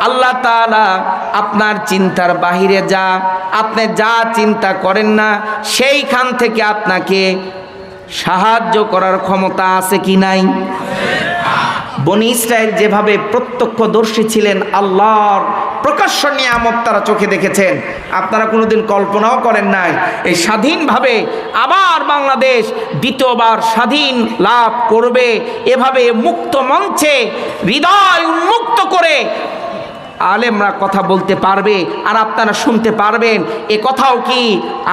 আল্লাহ তাআলা আপনার চিন্তার বাহিরে যা, আপনি যা চিন্তা করেন না, সেইখান থেকে আপনাকে সাহায্য করার ক্ষমতা আছে কি নাই? বনি ইসরায়েল যেভাবে প্রত্যক্ষদর্শী ছিলেন আল্লাহর প্রকাশ্য নিয়ামত তারা চোখে দেখেছেন। আপনারা কোনোদিন কল্পনাও করেন নাই, এই স্বাধীনভাবে আবার বাংলাদেশ দ্বিতীয়বার স্বাধীন লাভ করবে, এভাবে মুক্ত মঞ্চে হৃদয় উন্মুক্ত করে আলেমরা কথা বলতে পারবে আর আপনারা শুনতে পারবেন। এ কথাও কি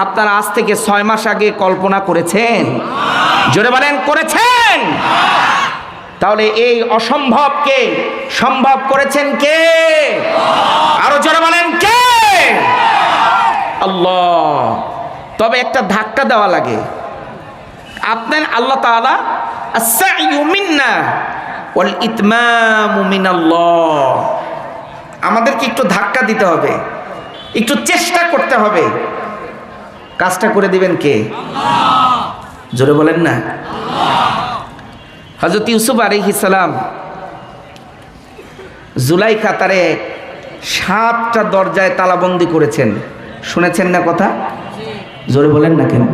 আপনারা আজ থেকে ছয় মাস আগে কল্পনা করেছেন? জোরে বলেন, করেছেন? তাহলে এই অসম্ভবকে সম্ভব করেছেন কে? আরও জোরে বলেন কে? আল্লাহ। তবে একটা ধাক্কা দেওয়া লাগে। আপনার আল্লাহ মিনাল্লাহ। আমাদেরকে একটু ধাক্কা দিতে হবে। একটু চেষ্টা করতে হবে। কাজটা করে দিবেন কে? জোরে বলেন না। হজরত ইউসুফ সালাম জুলাইখা তারে সাতটা দরজায় তালাবন্দি করেছেন শুনেছেন না কথা জোরে বলেন না কেন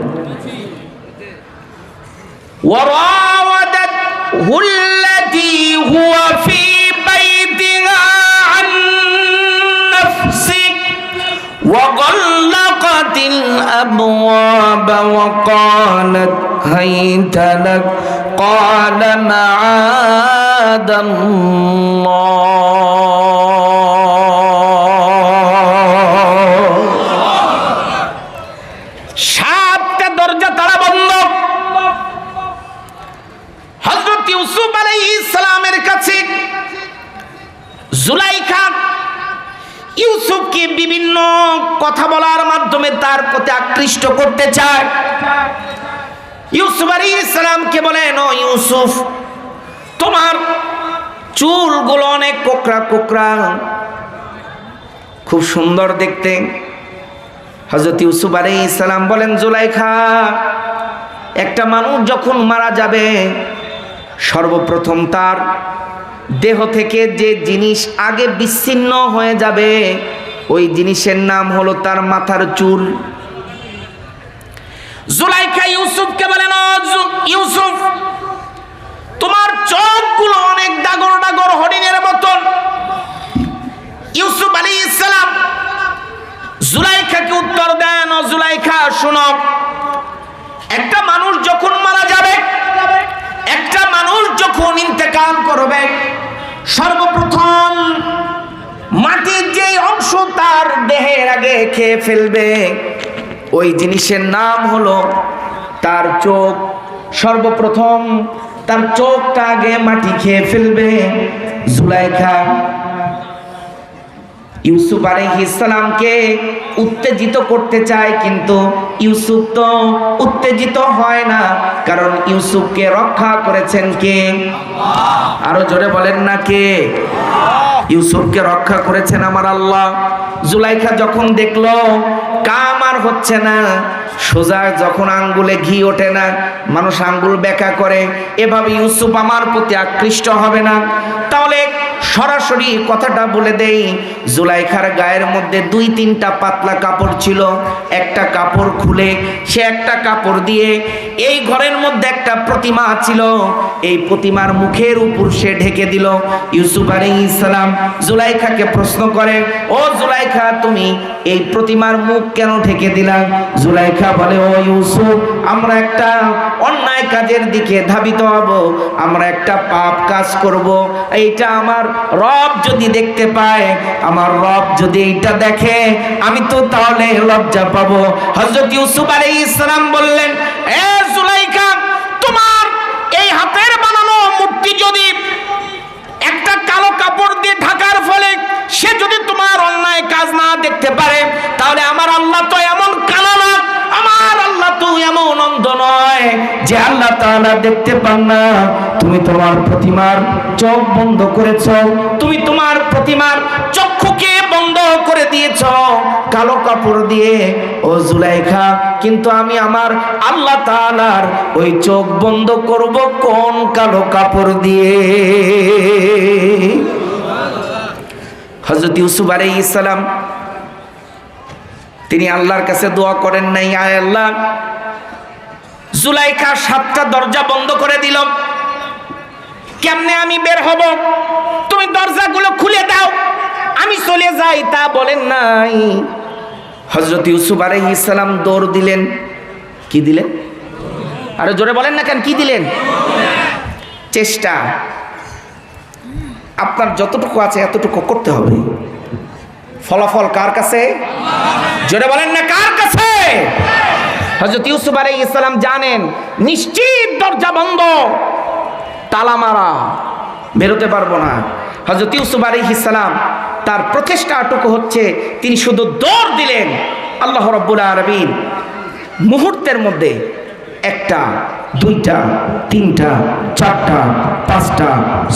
وراودته التي هو في بيتها عن نفسه وغلقت الأبواب وقالت هيت لك قال معاذ الله সাতটা দরজা তারা বন্ধ হজরত ইউসুফ আলাইহিস ইসলামের কাছে জুলাইখা ইউসুফকে বিভিন্ন কথা বলার মাধ্যমে তার প্রতি আকৃষ্ট করতে চায় ইউসুফ আলী ইসলামকে বলেন, ও ইউসুফ, তোমার চুলগুলো অনেক কোকড়া কোকড়া, খুব সুন্দর দেখতে। হজরত ইউসুফ আলী ইসলাম বলেন, জুলাইখা, একটা মানুষ যখন মারা যাবে, সর্বপ্রথম তার দেহ থেকে যে জিনিস আগে বিচ্ছিন্ন হয়ে যাবে, ওই জিনিসের নাম হলো তার মাথার চুল। জুলাইখা ইউসুফকে বলেন "ও ইউসুফ, তোমার চোখগুলো অনেক ডাগর ডাগর হরিণের মতন। ইউসুফ আলী ইসলাম জুলাইখাকে উত্তর দেন জুলাইখা শুনো, একটা মানুষ যখন মারা যাবে, একটা মানুষ যখন ইন্তেকাল করবে, সর্বপ্রথম মাটির যে অংশ তার দেহের আগে খেয়ে ফেলবে। ওই জিনিসের নাম হলো তার চোখ। সর্বপ্রথম তার চোখটা আগে মাটি খেয়ে ফেলবে জুলাইখা। ইউসুফ আলাইহিসসালামকে উত্তেজিত করতে চায়, কিন্তু ইউসুফ তো উত্তেজিত হয় না, কারণ ইউসুফকে রক্ষা করেছেন কে? আরও জোরে বলেন না কে? ইউসুফকে রক্ষা করেছেন আমার আল্লাহ। জুলাইখা যখন দেখল, কাম আর হচ্ছে না, সোজা যখন আঙ্গুলে ঘি ওঠে না, মানুষ আঙ্গুল বেকা করে, এভাবে ইউসুফ আমার প্রতি আকৃষ্ট হবে না। তাহলে সরাসরি কথাটা বলে দেই। জুলাইখার গায়ের মধ্যে দুই তিনটা পাতলা কাপড় ছিল। একটা কাপড় খুলে সে একটা কাপড় দিয়ে এই ঘরের মধ্যে একটা প্রতিমা ছিল। এই প্রতিমার মুখের উপর সে ঢেকে দিল। ইউসুফ আলী ইসলাম জুলাইখাকে প্রশ্ন করে, ও জুলাইখা, তুমি এই প্রতিমার মুখ কেন ঢেকে দিলাম জুলাইখা বলে, ও ইউসুফ, আমরা একটা অন্যায় কাজের দিকে ধাবিত হব। আমরা একটা পাপ কাজ করব। এইটা আমার রব যদি দেখতে পায়, আমার রব যদি এইটা দেখে, আমি তো তাহলে লজ্জা পাবো। হযরত ইউসুফ আলাইহিস ইসলাম বললেন, এ তোমার এই হাতের বানানো মূর্তি যদি একটা কালো কাপড় দিয়ে ঢাকার ফলে সে যদি তোমার অন্যায় কাজ না দেখতে পারে, তাহলে আমার আল্লাহ তো এমন কালো আমার আল্লাহ এমন অন্ধ নয় যে আল্লাহ তাআলা দেখতে পান না। তুমি তোমার প্রতিমার চোখ বন্ধ করেছ। তুমি তোমার প্রতিমার চক্ষুকে বন্ধ করে দিয়েছ। কালো কাপড় দিয়ে। ও জুলাইখা, কিন্তু আমি আমার আল্লাহ ওই চোখ বন্ধ করব কোন কালো কাপড় দিয়ে? হজরত ইউসুফ আলাই ইসলাম তিনি আল্লাহর কাছে দোয়া করেন নাই, আয় আল্লাহ জুলাইখা সাতটা দরজা বন্ধ করে দিল। কেমনে আমি বের হব? তুমি দরজাগুলো খুলে দাও। আমি চলে যাই, তা বলেন নাই। হজরত ইউসুফ আলাই ইসলাম দৌড় দিলেন। কি দিলেন? আরও জোরে বলেন না কেন, কি দিলেন? চেষ্টা। আপনার যতটুকু আছে এতটুকু করতে হবে। ফলাফল কার কাছে? জোরে বলেন না, কার কাছে? হজরত ইউসুফ আলাই ইসলাম জানেন, নিশ্চিত দরজা বন্ধ, তালা মারা, বেরোতে পারব না। হজরত ইউসুফ আলাই ইসলাম তার প্রচেষ্টাটুকু হচ্ছে, তিনি শুধু দৌড় দিলেন, আল্লাহ রব্বুল আরবিন মুহূর্তের মধ্যে একটা, দুইটা, তিনটা, চারটা, পাঁচটা,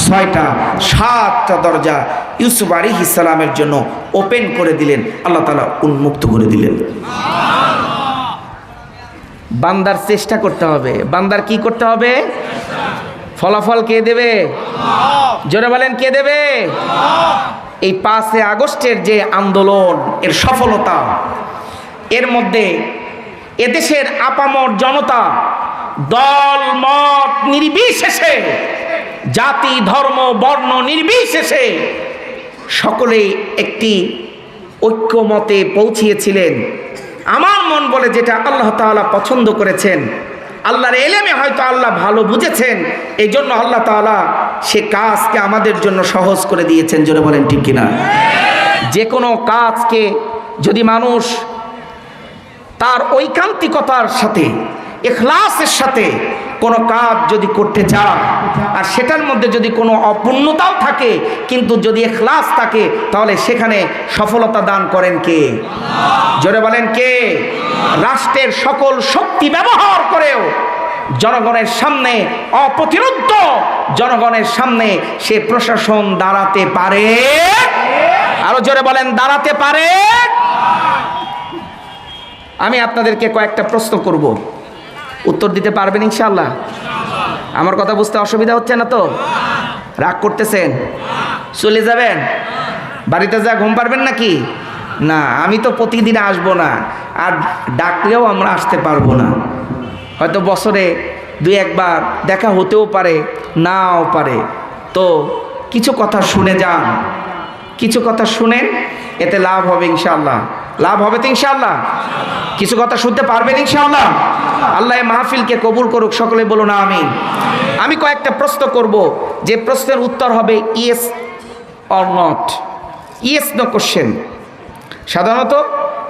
ছয়টা, সাতটা দরজা ইউসুফ আলী ইসলামের জন্য ওপেন করে দিলেন, আল্লাহ তালা উন্মুক্ত করে দিলেন। বান্দার চেষ্টা করতে হবে। বান্দার কি করতে হবে? ফলাফল কে দেবে? জোরে বলেন, কে দেবে? এই পাঁচে আগস্টের যে আন্দোলন, এর সফলতা, এর মধ্যে এদেশের আপামর জনতা দল, মত নির্বিশেষে, জাতি, ধর্ম, বর্ণ নির্বিশেষে সকলেই একটি ঐক্যমতে পৌঁছিয়েছিলেন। আমার মন বলে যেটা আল্লাহ তালা পছন্দ করেছেন। আল্লাহর এলেমে হয়তো আল্লাহ ভালো বুঝেছেন। এই জন্য আল্লাহ তালা সে কাজকে আমাদের জন্য সহজ করে দিয়েছেন, জোরে বলেন ঠিক কিনা? যে কোনো কাজকে যদি মানুষ তার ঐকান্তিকতার সাথে, এখলাসের সাথে কোনো কাজ যদি করতে চায়, আর সেটার মধ্যে যদি কোনো অপূর্ণতাও থাকে, কিন্তু যদি এখলাস থাকে, তাহলে সেখানে সফলতা দান করেন কে? জোরে বলেন কে? রাষ্ট্রের সকল শক্তি ব্যবহার করেও জনগণের সামনে অপ্রতিরোধ জনগণের সামনে সে প্রশাসন দাঁড়াতে পারে? আরও জোরে বলেন, দাঁড়াতে পারে? আমি আপনাদেরকে কয়েকটা প্রশ্ন করব। উত্তর দিতে পারবেন ইনশাল্লাহ আমার কথা বুঝতে অসুবিধা হচ্ছে না তো? রাগ করতেছেন? চলে যাবেন? বাড়িতে যা ঘুম পারবেন নাকি? না, আমি তো প্রতিদিন আসব না। আর ডাকলেও আমরা আসতে পারব না। হয়তো বছরে দুই একবার দেখা হতেও পারে, নাও পারে। তো কিছু কথা শুনে যান। কিছু কথা শুনেন, এতে লাভ হবে ইনশাল্লাহ লাভ হবে তো ইনশাল্লাহ কিছু কথা শুনতে পারবেন ইনশাল্লাহ আল্লাহ মাহফিলকে কবুল করুক, সকলে বলুন আমি আমি কয়েকটা প্রশ্ন করব, যে প্রশ্নের উত্তর হবে yes or not. Yes no question. সাধারণত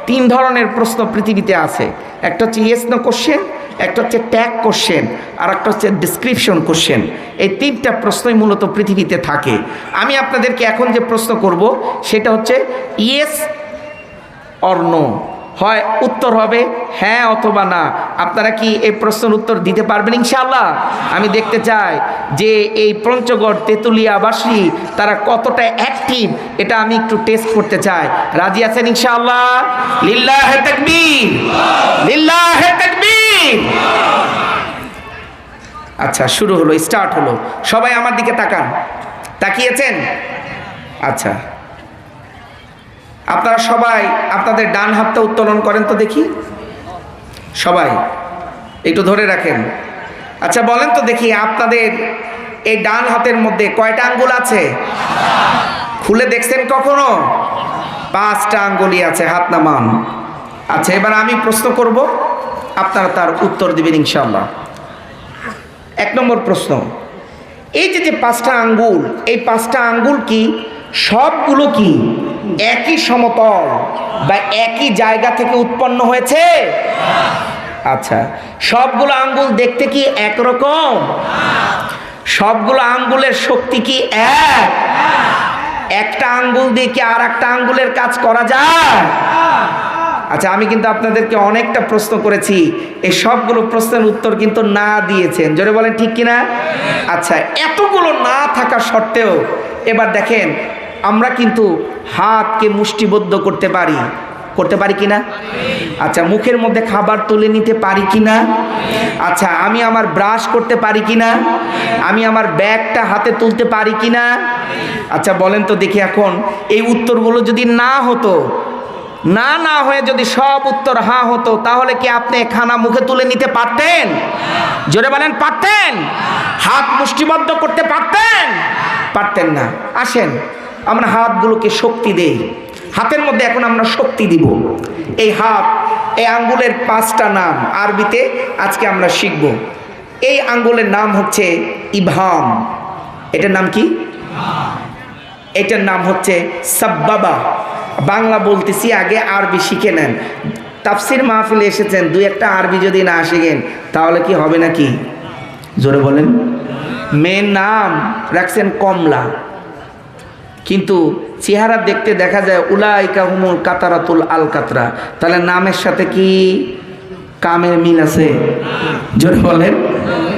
তিন ধরনের প্রশ্ন পৃথিবীতে আছে। একটা হচ্ছে ইয়েস নো কোশ্চেন, একটা হচ্ছে ট্যাগ কোশ্চেন, আর একটা হচ্ছে ডিসক্রিপশন কোশ্চেন। এই তিনটা প্রশ্নই মূলত পৃথিবীতে থাকে। আমি আপনাদেরকে এখন যে প্রশ্ন করব, সেটা হচ্ছে ইয়েস অর নো হয় উত্তর হবে হ্যাঁ অথবা না। আপনারা কি এই প্রশ্নের উত্তর দিতে পারবেন ইনশাআল্লাহ? আমি দেখতে চাই যে এই পঞ্চগড় তেঁতুলিয়াবাসী তারা কতটা অ্যাক্টিভ এটা আমি একটু টেস্ট করতে চাই। রাজি আছেন ইনশাআল্লাহ? লিল্লাহে তাকবীর। লিল্লাহে তাকবীর। আচ্ছা শুরু হলো স্টার্ট হলো। সবাই আমার দিকে তাকান। তাকিয়েছেন? আচ্ছা। আপনারা সবাই আপনাদের ডান হাতটা উত্তোলন করেন তো দেখি। সবাই, একটু ধরে রাখেন। আচ্ছা বলেন তো দেখি আপনাদের এই ডান হাতের মধ্যে কয়টা আঙ্গুল আছে? খুলে দেখছেন কখনো? পাঁচটা আঙ্গুলই আছে, হাত নামান আচ্ছা এবার আমি প্রশ্ন করব, আপনারা তার উত্তর দিবেন ইনশাল্লাহ এক নম্বর প্রশ্ন, এই যে যে পাঁচটা আঙ্গুল, এই পাঁচটা আঙ্গুল কি সবগুলো কি? একই সমতল বা একই জায়গা থেকে উৎপন্ন হয়েছে? আচ্ছা সবগুলো আঙ্গুল দেখতে কি একরকম? সবগুলো আঙ্গুলের শক্তি কি এক? একটা আঙ্গুল দিয়ে কি আর একটা আঙ্গুলের কাজ করা যায়? আচ্ছা আমি কিন্তু আপনাদেরকে অনেকটা প্রশ্ন করেছি। এই সবগুলো প্রশ্নের উত্তর কিন্তু না দিয়েছেন। জোরে বলেন ঠিক কিনা? আচ্ছা এতগুলো না থাকা সত্ত্বেও এবার দেখেন আমরা কিন্তু হাতকে মুষ্টিবদ্ধ করতে পারি। করতে পারি কিনা? আচ্ছা মুখের মধ্যে খাবার তুলে নিতে পারি কিনা? আচ্ছা আমি আমার ব্রাশ করতে পারি কিনা? আমি আমার ব্যাগটা হাতে তুলতে পারি কিনা? আচ্ছা বলেন তো দেখি এখন। এই উত্তরগুলো যদি না হতো, না না হয়ে যদি সব উত্তর হ্যাঁ হতো, তাহলে কি আপনি খানা মুখে তুলে নিতে পারতেন? জোরে বলেন, পারতেন? হাত মুষ্টিবদ্ধ করতে পারতেন? পারতেন না। আসেন। আমরা হাতগুলোকে শক্তি দেই। হাতের মধ্যে এখন আমরা শক্তি দিব। এই হাত, এই আঙ্গুলের পাঁচটা নাম আরবিতে আজকে আমরা শিখব। এই আঙ্গুলের নাম হচ্ছে ইভাম। এটার নাম কি? এটার নাম হচ্ছে সাব্বাবা। বাংলা বলতেছি আগে আরবি শিখে নেন। তাফসির মাহফিলে এসেছেন, দুই একটা আরবি যদি না শিখেন, তাহলে কি হবে নাকি? জোরে বলেন। মেয়ের নাম রাখছেন কমলা। কিন্তু চেহারা দেখতে দেখা যায় উলাইকা হুমুল কাতারাতুল আল কাতরা তাহলে নামের সাথে কি কামের মিল আছে? জোরে বলেন।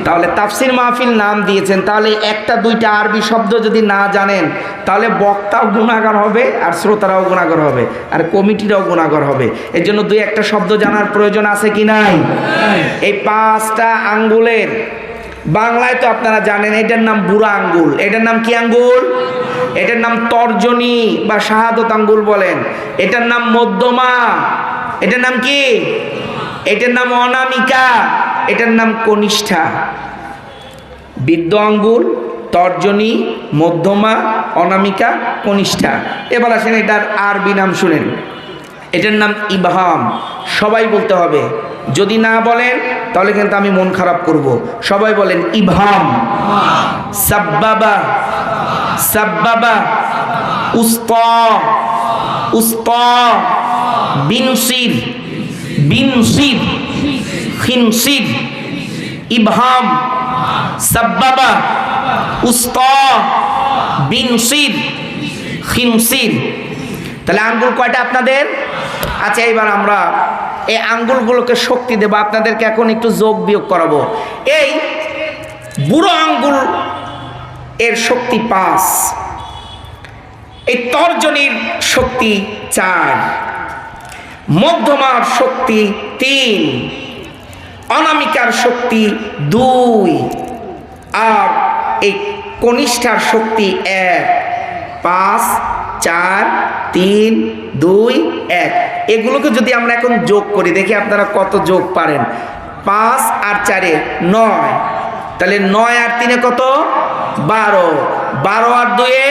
তাহলে তাফসির মাহফিল নাম দিয়েছেন তাহলে একটা দুইটা আরবি শব্দ যদি না জানেন তাহলে বক্তাও গুণাগার হবে আর শ্রোতারাও গুণাগার হবে আর কমিটিরাও গুণাগার হবে। এর জন্য দুই একটা শব্দ জানার প্রয়োজন আছে কি নাই। এই পাঁচটা আঙ্গুলের বাংলায় তো আপনারা জানেন, এটার নাম বুড়া আঙ্গুল। এটার নাম কি আঙ্গুল? এটার নাম তর্জনী বা শাহাদত আঙ্গুল বলেন। এটার নাম মধ্যমা। এটার নাম কি? এটার নাম অনামিকা। এটার নাম কনিষ্ঠা। বৃদ্ধ আঙ্গুল, তর্জনী, মধ্যমা, অনামিকা, কনিষ্ঠা। এবার আসেন এটার আরবি নাম শুনেন। এটার নাম ইবহাম। সবাই বলতে হবে। যদি না বলেন তাহলে কিন্তু আমি মন খারাপ করব। সবাই বলেন, ইবহাম। সাব্বাবা। সাব্বাবা। উস্তা। উস্তা। বিনসির। বিনসির। খিনসির। ইবহাম। সাব্বাবা। উস্তা। বিনসির। খিনসির। তাহলে আঙ্গুল কয়টা আপনাদের? আচ্ছা এবার আমরা এই আঙ্গুলগুলোকে শক্তি দেব, আপনাদেরকে এখন একটু যোগ বিয়োগ করাবো। এই বুড়ো আঙ্গুল এর শক্তি পাঁচ, এই তর্জনীর শক্তি চার, মধ্যমার শক্তি তিন, অনামিকার শক্তি দুই, আর এই কনিষ্ঠার শক্তি এক, পাঁচ, চার, তিন, দুই, এক। এগুলোকে যদি আমরা এখন যোগ করি, দেখি আপনারা কত যোগ পারেন। পাঁচ আর চারে নয়। তাহলে নয় আর তিনে কত? বারো। বারো আর দুয়ে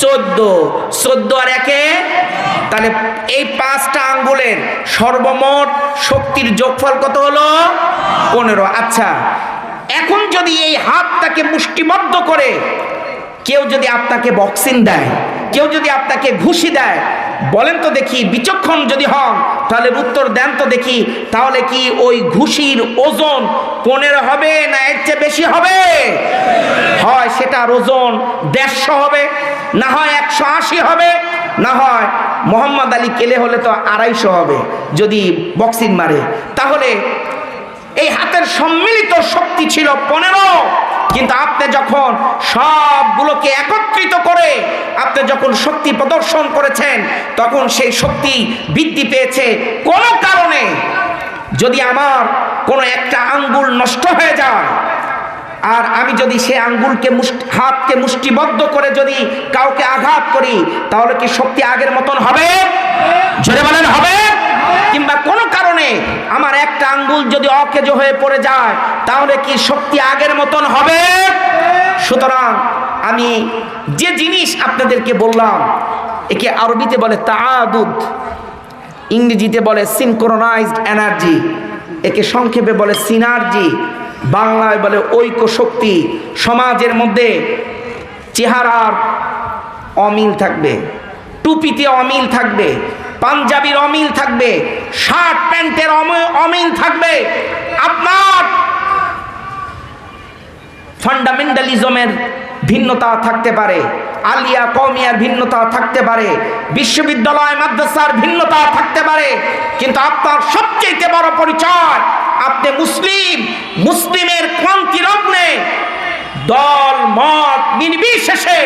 চোদ্দ। চোদ্দ আর একে? তাহলে এই পাঁচটা আঙ্গুলের সর্বমোট শক্তির যোগফল কত হলো? পনেরো। আচ্ছা এখন যদি এই হাতটাকে মুষ্টিবদ্ধ করে, কেউ যদি আপনাকে বক্সিং দেয়, কেউ যদি আপনাকে ঘুষি দেয় বলেন তো দেখি, বিচক্ষণ যদি হন, তাহলে উত্তর দেন তো দেখি, তাহলে কি ওই ঘুষির ওজন পনেরো হবে না এর চেয়ে বেশি হবে? হয় সেটার ওজন দেড়শো হবে, না হয় একশো আশি হবে, না হয় মোহাম্মদ আলী কেলে হলে তো আড়াইশো হবে, যদি বক্সিং মারে। তাহলে এই হাতের সম্মিলিত শক্তি ছিল পনেরো কিন্তু আপনি যখন সবগুলোকে একত্রিত করে আপনি যখন শক্তি প্রদর্শন করেছেন, তখন সেই শক্তি বৃদ্ধি পেয়েছে কোনো কারণে। যদি আমার কোনো একটা আঙ্গুল নষ্ট হয়ে যায়, আর আমি যদি সে আঙ্গুলকে মুষ্টি হাতকে মুষ্টিবদ্ধ করে যদি কাউকে আঘাত করি, তাহলে কি শক্তি আগের মতন হবে? জোরে বলেন, হবে? কিংবা কোনো কারণে আমার একটা আঙ্গুল যদি অকেজ হয়ে পড়ে যায়, তাহলে কি শক্তি আগের মতন হবে? সুতরাং আমি যে জিনিস আপনাদেরকে বললাম, একে আরবিতে বলে তাআদুদ, ইংরেজিতে বলে সিনক্রোনাইজড এনার্জি একে সংক্ষেপে বলে সিনার্জি বাংলায় বলে ঐক্য শক্তি সমাজের মধ্যে চেহারার অমিল থাকবে, টুপিতে অমিল থাকবে পাঞ্জাবির অমিল থাকবে, শার্ট প্যান্টের অম- অমিল থাকবে। আপনার ফান্ডামেন্টালিজমের ভিন্নতা থাকতে পারে, আলিয়া কমিয়ার ভিন্নতা থাকতে পারে, বিশ্ববিদ্যালয়, মাদ্রাসার ভিন্নতা থাকতে পারে, কিন্তু আপনার সবচেয়ে বড় পরিচয়, আপনি মুসলিম, মুসলিমের ক্রান্তি লগ্নে দল, মত, নির্বিশেষে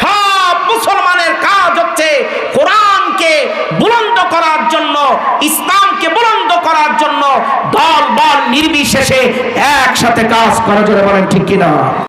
সব মুসলমানের কাজ হচ্ছে কোরআনকে বুলন্দ করার জন্য, ইসলামকে বুলন্দ করার জন্য দল বল নির্বিশেষে একসাথে কাজ করা জন্য বলেন ঠিক কিনা?